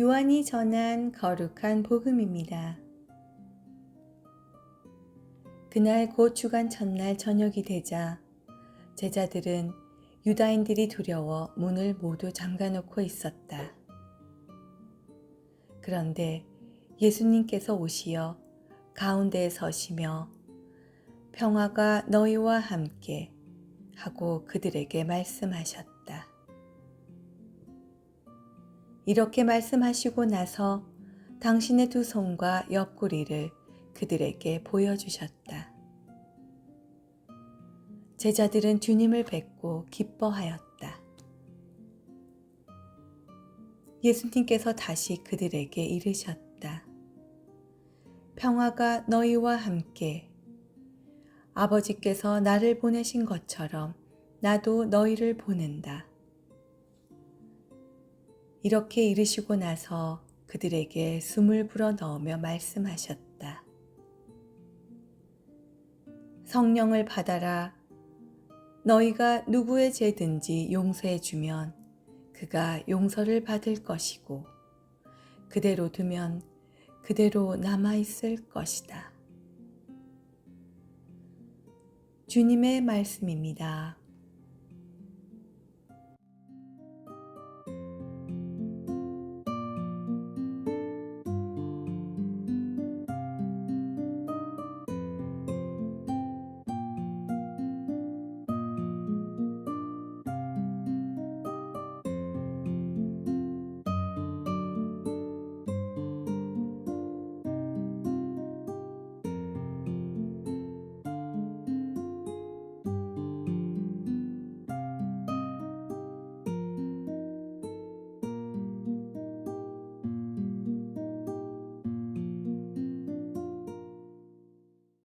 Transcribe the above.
요한이 전한 거룩한 복음입니다. 그날 곧 주간 첫날 저녁이 되자 제자들은 유다인들이 두려워 문을 모두 잠가놓고 있었다. 그런데 예수님께서 오시어 가운데에 서시며 평화가 너희와 함께 하고 그들에게 말씀하셨다. 이렇게 말씀하시고 나서 당신의 두 손과 옆구리를 그들에게 보여주셨다. 제자들은 주님을 뵙고 기뻐하였다. 예수님께서 다시 그들에게 이르셨다. 평화가 너희와 함께 아버지께서 나를 보내신 것처럼 나도 너희를 보낸다. 이렇게 이르시고 나서 그들에게 숨을 불어 넣으며 말씀하셨다. 성령을 받아라. 너희가 누구의 죄든지 용서해 주면 그가 용서를 받을 것이고 그대로 두면 그대로 남아 있을 것이다. 주님의 말씀입니다.